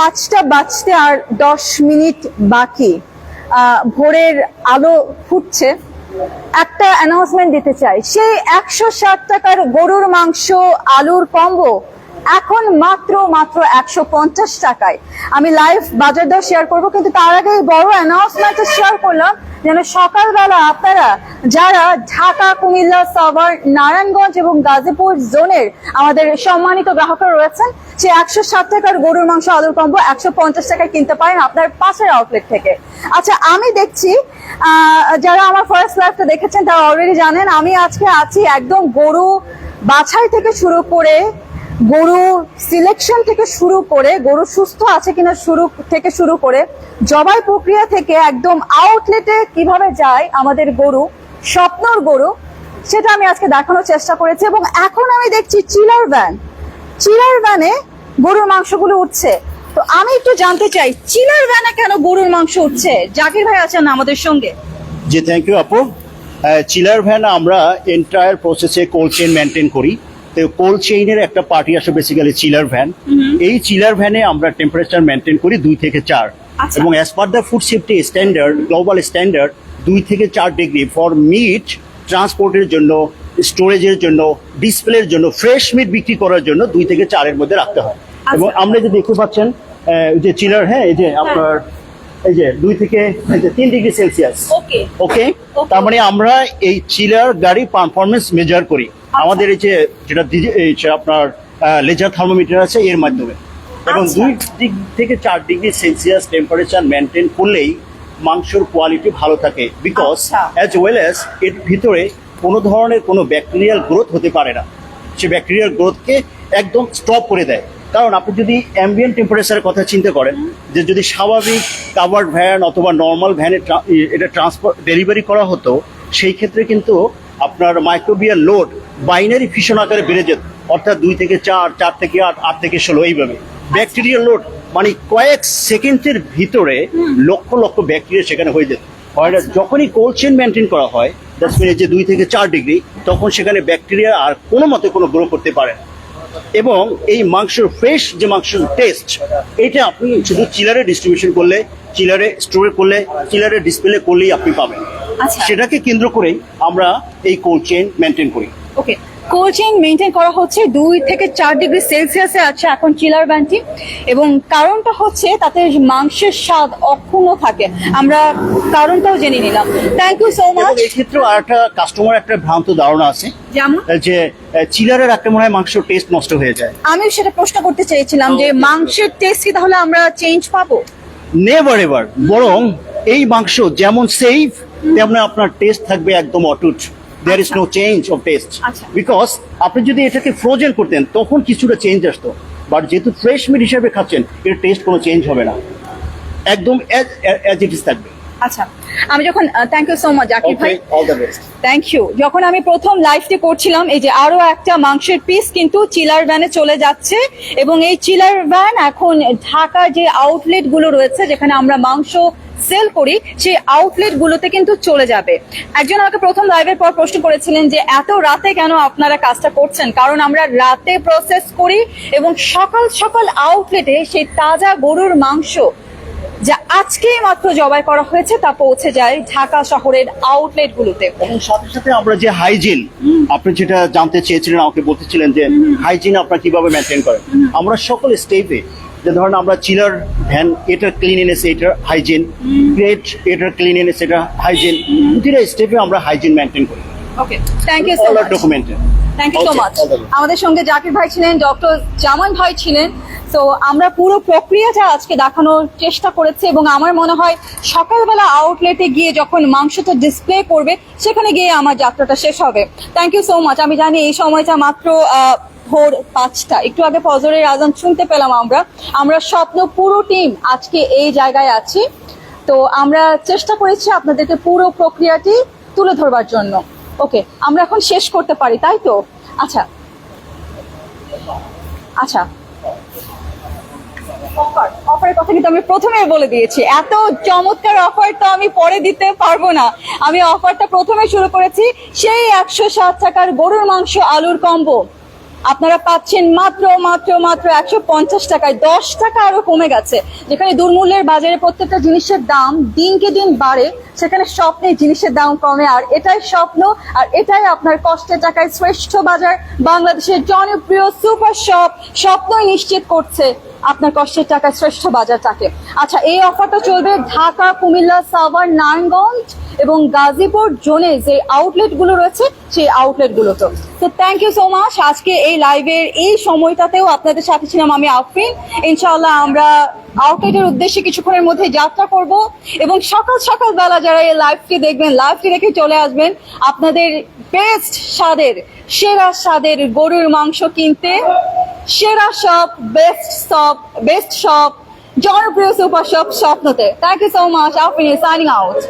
পাঁচটা বাজতে আর দশ মিনিট বাকি। ভোরের আলো ফুটছে। একটা অ্যানাউন্সমেন্ট দিতে চাই। সেই একশো ষাট টাকার গরুর মাংস, আলুর কম্বো এখন মাত্র মাত্র একশো পঞ্চাশ টাকায়। আমি লাইভ বাজার দর শেয়ার করব, কিন্তু তার আগে বড় অ্যানাউন্সমেন্টটা শেয়ার করলাম, যেন সকালবেলা আপনারা যারা ঢাকা, কুমিল্লা, সাভার, নারায়ণগঞ্জ এবং গাজীপুর জোনের আমাদের সম্মানিত গ্রাহকরা রয়েছেন, সে একশো ষাট টাকার গরুর মাংস আলুর কম্বো একশো পঞ্চাশ টাকায় কিনতে পারেন আপনার পাশের আউটলেট থেকে। আচ্ছা আমি দেখছি যারা আমার ফার্স্ট লাইফটা দেখেছেন, তারা অলরেডি জানেন, আমি আজকে আছি একদম গরু বাছাই থেকে শুরু করে গরু সিলেকশন থেকে শুরু করে, গরু সুস্থ আছে কিনা শুরু, থেকে শুরু করে, জবাই প্রক্রিয়া থেকে একদম আউটলেটে কীভাবে যায় আমাদের গরু, স্বপ্নর গরু, সেটা আমি আজকে দেখানোর চেষ্টা করেছি এবং এখন আমি দেখছি চিলার ভ্যান চিলার ভ্যানে গরুর মাংসগুলো উঠছে। তো আমি একটু জানতে চাই, চিলার ভ্যানে কেন গরুর মাংস উঠছে? জাকির ভাই আছেন আমাদের সঙ্গে। জি থ্যাংক ইউ আপু। চিলার ভ্যান আমরা এন্টায়ার প্রসেসে কোল্ড চেন মেনটেন করি। তো কোল্ড চেইনের একটা পার্টি আসে বেসিক্যালি চিলার ভ্যান এই চিলার ভ্যানে আমরা টেম্পারেচার মেনটেন করি দুই থেকে চার। আচ্ছা। এবং as per the food safety standard global standard দুই থেকে চার ডিগ্রি ফর মিট ট্রান্সপোর্টের জন্য স্টোরেজের জন্য ডিসপ্লের জন্য ফ্রেশ মিট বিক্রি করার জন্য দুই থেকে চারের মধ্যে রাখতে হয়। এবং আমরা যে দেখতে পাচ্ছেন যে চিলার হ্যাঁ এই যে আপনার এই যে দুই থেকে তিন ডিগ্রি সেলসিয়াস ওকে ওকে তার মানে আমরা এই চিলার গাড়ি পারফরমেন্স মেজার করি। আমাদের এই যে যেটা এই যে আপনার লেজার থার্মোমিটার আছে এর মাধ্যমে। এবং আচ্ছা। দুই ডিগ্রি থেকে চার ডিগ্রি সেলসিয়াস টেম্পারেচার মেনটেন করলেই মাংসর কোয়ালিটি ভালো থাকে। বিকজ। অ্যাজ ওয়েল অ্যাজ এর ভিতরে কোনো ধরনের কোনো ব্যাকটেরিয়াল গ্রোথ হতে পারে না। সে ব্যাকটেরিয়াল গ্রোথকে একদম স্টপ করে দেয়। কারণ আপনি যদি অ্যাম্বিয়েন্ট টেম্পারেচারের কথা চিন্তা করেন যে যদি স্বাভাবিক কাভার্ড ভ্যান অথবা নর্মাল ভ্যানে এটা ট্রান্সফার ডেলিভারি করা হতো সেই ক্ষেত্রে কিন্তু আপনার মাইক্রোবিয়াল লোড বাইনারি ফিশন আকারে বেড়ে যেত। অর্থাৎ দুই থেকে চার চার থেকে আট আট থেকে ষোলো এইভাবে। ব্যাকটেরিয়াল লোড মানে কয়েক সেকেন্ডের ভিতরে লক্ষ লক্ষ ব্যাকটেরিয়া সেখানে হয়ে যেত। যখনই কোল্ড চেন মেনটেন করা হয় দ্যাটস মিন যে দুই থেকে চার ডিগ্রি তখন সেখানে ব্যাকটেরিয়া আর কোনো মতে কোনো গ্রো করতে পারে না। এবং এই মাংসের ফ্রেশ যে মাংসের টেস্ট এটা আপনি শুধু চিলারে ডিস্ট্রিবিউশন করলে চিলারে স্টোরে করলে চিলারে ডিসপ্লে করলেই আপনি পাবেন। আচ্ছা। সেটাকে কেন্দ্র করেই আমরা এই কোল্ড চেন মেনটেন করি। ওকে কোল্ড চেইন মেনটেন করা হচ্ছে দুই থেকে চার ডিগ্রি সেলসিয়াসে আছে এখন চিলার ব্যানটি এবং কারণটা হচ্ছে তাতে মাংসের স্বাদ অক্ষুণ্ণ থাকে। আমরা কারণটাও জেনে নিলাম। থ্যাংক ইউ সো মাচ এই ক্ষেত্রেও আর একটা কাস্টমার একটা ভ্রান্ত ধারণা আছে যেমন? যে চিলারের একটা মনে হয় মাংসের টেস্ট নষ্ট হয়ে যায়। আমি সেটা প্রশ্ন করতে চেয়েছিলাম যে মাংসের টেস্ট কি তাহলে আমরা চেঞ্জ পাবো? নেভার এভার বরং এই মাংস যেমন সেফ তেমন আপনার টেস্ট থাকবে একদম অটুট। There is no change of taste. Because আপনি যদি এটাকে ফ্রোজেন করতেন তখন কিছুটা চেঞ্জ আসতো। বাট যেহেতু ফ্রেশ মিট হিসাবে খাচ্ছেন এর টেস্ট কোনো চেঞ্জ হবে না। একদম অ্যাজ ইট ইজ থাকবে। আচ্ছা। আমি যখন thank you so much Zakir ভাই। থ্যাংক ইউ যখন আমি প্রথম লাইভটি করছিলাম এই যে আরও একটা মাংসের পিস কিন্তু চিলার ভ্যানে চলে যাচ্ছে। এবং এই চিলার ভ্যান এখন ঢাকার যে আউটলেটগুলো রয়েছে যেখানে আমরা মাংস সেল করি সেই আউটলেট গুলোতে কিন্তু চলে যাবে। একজন আমাকে প্রথম লাইভের পর প্রশ্ন করেছিলেন যে এত রাতে কেন আপনারা কাজটা করছেন? কারণ আমরা রাতে প্রসেস করি এবং সকাল সকাল আউটলেটে সেই তাজা গরুর মাংস যা আজকে মাত্র জবাই করা হয়েছে তা পৌঁছে যায় ঢাকা শহরের আউটলেট গুলোতে। এবং সাথে সাথে আমরা যে হাইজিন আপনি যেটা জানতে চেয়েছিলেন আমাকে বলতেছিলেন যে হাইজিন আপনারা কীভাবে মেনটেন করেন? আমরা সকল স্টেপে যে ধরেন আমরা চিলার ভ্যান এটার ক্লিনিনেস এটার হাইজিন ক্রেট এটার ক্লিনিনেস এটা হাইজিন প্রতিটা স্টেপে আমরা হাইজিন মেনটেন করি। Okay thank you so much documented thank you so much. আমাদের সঙ্গে জাকির ভাই ছিলেন ডক্টর জামান ভাই ছিলেন। তো আমরা পুরো প্রক্রিয়াটা আজকে দেখানোর চেষ্টা করেছি এবং আমার মনে হয় সকালবেলা আউটলেটে গিয়ে যখন মাংসটা ডিসপ্লে করবে সেখানে গিয়ে আমার যাত্রাটা শেষ হবে। থ্যাংক ইউ সো মাচ আমি জানি এই সময়টা মাত্র ভোর পাঁচটা। একটু আগে ফজরের আজান শুনতে পেলাম আমরা। আমরা স্বপ্ন পুরো টিম আজকে এই জায়গায় আছি। তো আমরা চেষ্টা করেছি আপনাদেরকে পুরো প্রক্রিয়াটি তুলে ধরবার জন্য। ওকে, আমরা এখন শেষ করতে পারি, তাই তো? আচ্ছা। আচ্ছা। অফার অফারের কথা কিন্তু আমি প্রথমেই বলে দিয়েছি। এত চমৎকার অফার তো আমি পরে দিতে পারব না। আমি অফারটা প্রথমে শুরু করেছি সেই একশো ষাট টাকার গরুর মাংস আলুর কম্বো আপনারা পাচ্ছেন মাত্র মাত্র মাত্র একশো পঞ্চাশ টাকায় দশ টাকা আরও কমে গেছে। যেখানে দুর্মূল্যের বাজারে প্রত্যেকটা জিনিসের দাম দিনকে দিন বাড়ে, সেখানে স্বপ্নে জিনিসের দাম কমে, আর এটাই স্বপ্ন, আর এটাই আপনার কষ্টের টাকায় শ্রেষ্ঠ বাজার। বাংলাদেশের জনপ্রিয় সুপার শপ স্বপ্নই নিশ্চিত করছে। আপনার কষ্টের টাকায় শ্রেষ্ঠ বাজার থাকে আচ্ছা এই অফারটা চলবে ঢাকা, কুমিল্লা, সাভার, নারায়ণগঞ্জ এবং গাজীপুর জোনে যে আউটলেটগুলো রয়েছে, সেই আউটলেট গুলোতে তো থ্যাংক ইউ সো মাচ আজকে এই লাইভের এই সময়টাতেও আপনাদের সাথে ছিলাম আমি আফরিন। ইনশাআল্লাহ আমরা আউটলেটের উদ্দেশ্যে কিছুক্ষণের মধ্যে যাত্রা করব এবং সকাল সকাল বেলা যারা এই লাইভটি দেখবেন লাইভটি দেখে চলে আসবেন, আপনাদের বেস্ট স্বাদের, সেরা স্বাদের গরুর মাংস কিনতে সেরা shop best shop best shop জনপ্রিয় super shop স্বপ্নতে। Thank you so much Afrin signing out